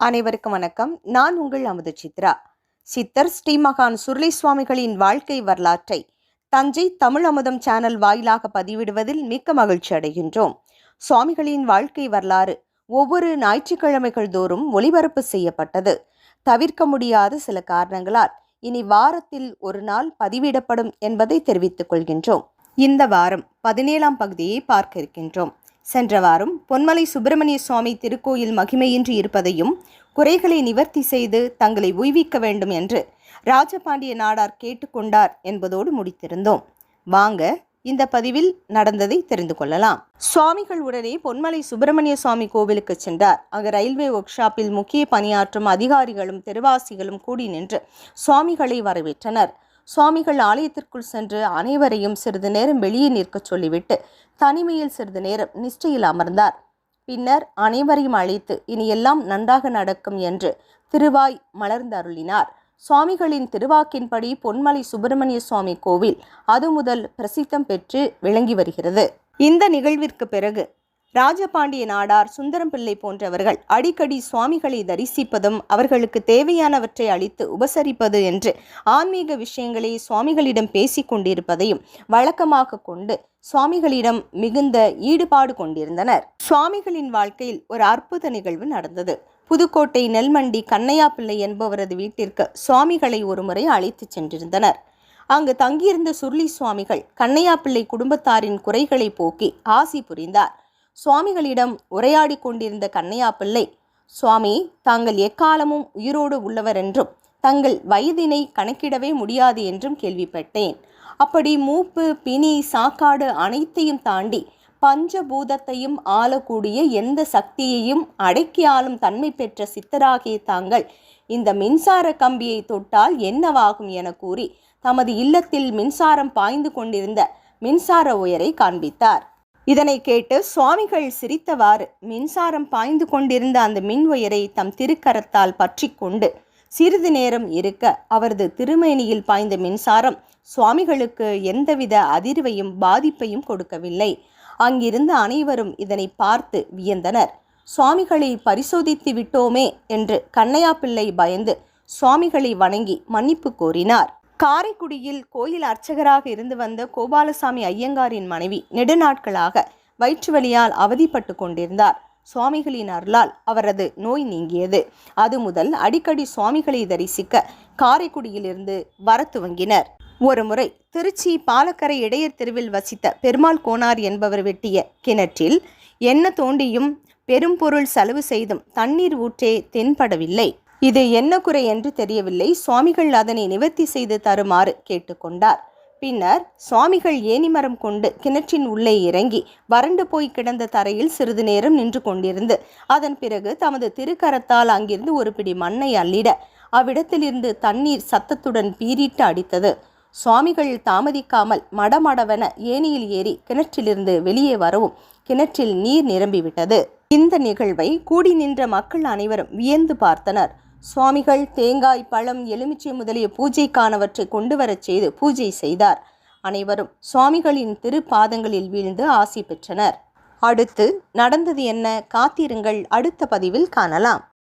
அனைவருக்கும் வணக்கம். நான் உங்கள் அமுத சித்ரா. சித்தர் ஸ்ரீமகான் சுருளை சுவாமிகளின் வாழ்க்கை வரலாற்றை தஞ்சை தமிழ் அமுதம் சேனல் வாயிலாக பதிவிடுவதில் மிக்க மகிழ்ச்சி அடைகின்றோம். சுவாமிகளின் வாழ்க்கை வரலாறு ஒவ்வொரு ஞாயிற்றுக்கிழமைகள் தோறும் ஒளிபரப்பு செய்யப்பட்டது. தவிர்க்க முடியாத சில காரணங்களால் இனி வாரத்தில் ஒரு நாள் பதிவிடப்படும் என்பதை தெரிவித்துக் கொள்கின்றோம். இந்த வாரம் பதினேழாம் பகுதியை பார்க்க இருக்கின்றோம். சென்ற வாரம் பொன்மலை சுப்பிரமணிய சுவாமி திருக்கோயில் மகிமையின்றி இருப்பதையும் குறைகளை நிவர்த்தி செய்து தங்களை உய்விக்க வேண்டும் என்று ராஜபாண்டிய நாடார் கேட்டுக்கொண்டார் என்பதோடு முடித்திருந்தோம். வாங்க இந்த பதிவில் நடந்ததை தெரிந்து கொள்ளலாம். சுவாமிகள் உடனே பொன்மலை சுப்பிரமணிய சுவாமி கோவிலுக்கு சென்றார். அங்கு ரயில்வே ஒர்க் ஷாப்பில் முக்கிய பணியாற்றும் அதிகாரிகளும் தெருவாசிகளும் கூடி நின்று சுவாமிகளை வரவேற்றனர். சுவாமிகள் ஆலயத்திற்குள் சென்று அனைவரையும் சிறிது நேரம் வெளியே நிற்கச் சொல்லிவிட்டு தனிமையில் சிறிது நேரம் நிஷ்டையில் அமர்ந்தார். பின்னர் அனைவரையும் அழைத்து இனி எல்லாம் நன்றாக நடக்கும் என்று திருவாய் மலர்ந்தருளினார் சுவாமிகளின் திருவாக்கின்படி பொன்மலை சுப்பிரமணிய சுவாமி கோவில் அது முதல் பிரசித்தம் பெற்று விளங்கி வருகிறது. இந்த நிகழ்விற்கு பிறகு ராஜபாண்டிய நாடார் சுந்தரம் பிள்ளை போன்றவர்கள் அடிக்கடி சுவாமிகளை தரிசிப்பதும் அவர்களுக்கு தேவையானவற்றை அளித்து உபசரிப்பது என்று ஆன்மீக விஷயங்களை சுவாமிகளிடம் பேசிக் கொண்டிருப்பதையும் வழக்கமாக கொண்டு சுவாமிகளிடம் மிகுந்த ஈடுபாடு கொண்டிருந்தனர். சுவாமிகளின் வாழ்க்கையில் ஒரு அற்புத நிகழ்வு நடந்தது. புதுக்கோட்டை நெல்மண்டி கண்ணையா பிள்ளை என்பவரது வீட்டிற்கு சுவாமிகளை ஒருமுறை அழைத்துச் சென்றிருந்தனர். அங்கு தங்கியிருந்த சுருளி சுவாமிகள் கண்ணையா பிள்ளை குடும்பத்தாரின் குறைகளை போக்கி ஆசி புரிந்தார். சுவாமிகளிடம் உரையாடி கொண்டிருந்த கண்ணையா பிள்ளை சுவாமி தாங்கள் எக்காலமும் உயிரோடு உள்ளவர் என்றும் தங்கள் வயதினை கணக்கிடவே முடியாது என்றும் கேள்விப்பட்டேன். அப்படி மூப்பு பிணி சாக்காடு அனைத்தையும் தாண்டி பஞ்சபூதத்தையும் ஆளக்கூடிய எந்த சக்தியையும் அடக்கி ஆளும் தன்மை பெற்ற சித்தராகிய தாங்கள் இந்த மின்சார கம்பியை தொட்டால் என்னவாகும் என கூறி தமது இல்லத்தில் மின்சாரம் பாய்ந்து கொண்டிருந்த மின்சார உயரை காண்பித்தார். இதனை கேட்டு சுவாமிகள் சிரித்தவாறு மின்சாரம் பாய்ந்து கொண்டிருந்த அந்த மின் உயரை தம் திருக்கரத்தால் பற்றி கொண்டு சிறிது நேரம் இருக்க அவரது திருமேனியில் பாய்ந்த மின்சாரம் சுவாமிகளுக்கு எந்தவித அதிர்வையும் பாதிப்பையும் கொடுக்கவில்லை. அங்கிருந்த அனைவரும் இதனை பார்த்து வியந்தனர். சுவாமிகளை பரிசோதித்து விட்டோமே என்று கண்ணையா பிள்ளை பயந்து சுவாமிகளை வணங்கி மன்னிப்பு கோரினார். காரைக்குடியில் கோயில் அர்ச்சகராக இருந்து வந்த கோபாலசாமி ஐயங்காரின் மனைவி நெடுநாட்களாக வயிற்று வலியால் அவதிப்பட்டு கொண்டிருந்தார். சுவாமிகளின் அருளால் அவரது நோய் நீங்கியது. அது முதல் அடிக்கடி சுவாமிகளை தரிசிக்க காரைக்குடியிலிருந்து வர துவங்கினர். ஒருமுறை திருச்சி பாலக்கரை இடையர் தெருவில் வசித்த பெருமாள் கோனார் என்பவர் வெட்டிய கிணற்றில் என்ன தோண்டியும்? பெரும் பொருள் செலவு செய்தும் தண்ணீர் ஊற்றே தென்படவில்லை. இது என்ன குறை என்று தெரியவில்லை. சுவாமிகள் அதனை நிவர்த்தி செய்து தருமாறு கேட்டுக்கொண்டார். பின்னர் சுவாமிகள் ஏனிமரம் கொண்டு கிணற்றின் உள்ளே இறங்கி வறண்டு போய் கிடந்த தரையில் சிறிது நேரம் நின்று கொண்டிருந்து அதன் பிறகு தமது திருக்கரத்தால் அங்கிருந்து ஒரு பிடி மண்ணை அள்ளிட அவ்விடத்திலிருந்து தண்ணீர் சத்தத்துடன் பீரிட்டு அடித்தது. சுவாமிகள் தாமதிக்காமல் மடமடவென ஏனியில் ஏறி கிணற்றிலிருந்து வெளியே வரவும் கிணற்றில் நீர் நிரம்பிவிட்டது. இந்த நிகழ்வை கூடி நின்ற மக்கள் அனைவரும் வியந்து பார்த்தனர். சுவாமிகள் தேங்காய் பழம் எலுமிச்சை முதலிய பூஜைக்கானவற்றை கொண்டு வரச் செய்து பூஜை செய்தார். அனைவரும் சுவாமிகளின் திருப்பாதங்களில் வீழ்ந்து ஆசி பெற்றனர். அடுத்து நடந்தது என்ன? காத்திருங்கள். அடுத்த பதிவில் காணலாம்.